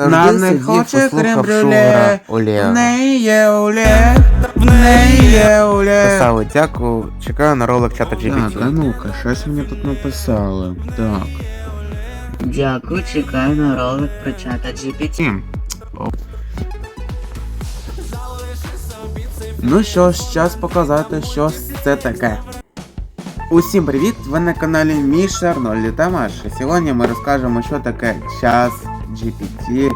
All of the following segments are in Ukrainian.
Вона не хоче крем-брюле. В неї є Олег, в неї є Олег. Писали, дякую, чекаю на ролик чата Так, а GPT. ну-ка, щось мені тут написали. Так. Дякую, чекаю на ролик про чата GPT. Ну що ж, час показати, що ж це таке. Усім привіт! Ви на каналі Міша Арнольд та Маша. Сьогодні ми розкажемо, що таке час GPT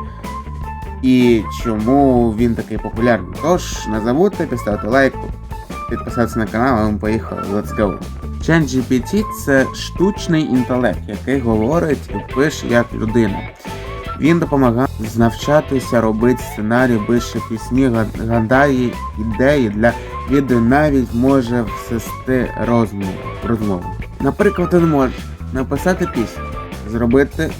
і чому він такий популярний. Тож, не забудьте поставити лайк, підписатися на канал, а ми поїхали. Let's go! Чат GPT це штучний інтелект, який говорить і пише як людина. Він допомагає навчатися робити сценарій, пише пісні, гадає ідеї для відео, навіть може всести розмову. розмову. Наприклад, він може написати пісню, зробити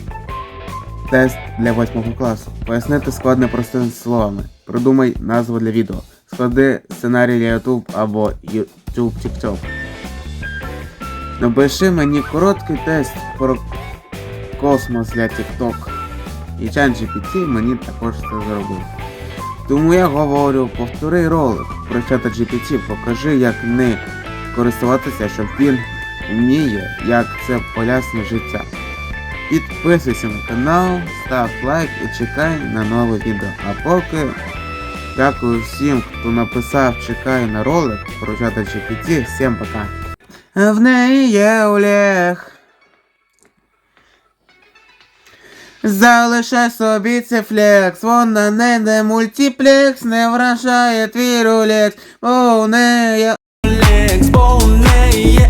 тест для 8 класу, пояснити складне простими словами, придумай назву для відео, склади сценарій для YouTube або YouTube TikTok. Напиши мені короткий тест про космос для TikTok. І ChatGPT мені також це зробив. Тому я говорю, повтори ролик про чата GPT, покажи, як ним користуватися, щоб він вміє, як це полясне життя. Підписуйся на канал, став лайк і чекай на нове відео. А поки дякую всім, хто написав, чекай на ролик про чата GPT. Всім пока. В неї є Олег. Залишай собі це флекс, вона не де мультиплекс, не вражає твій рулекс, бо у неї Олекс, бо у неї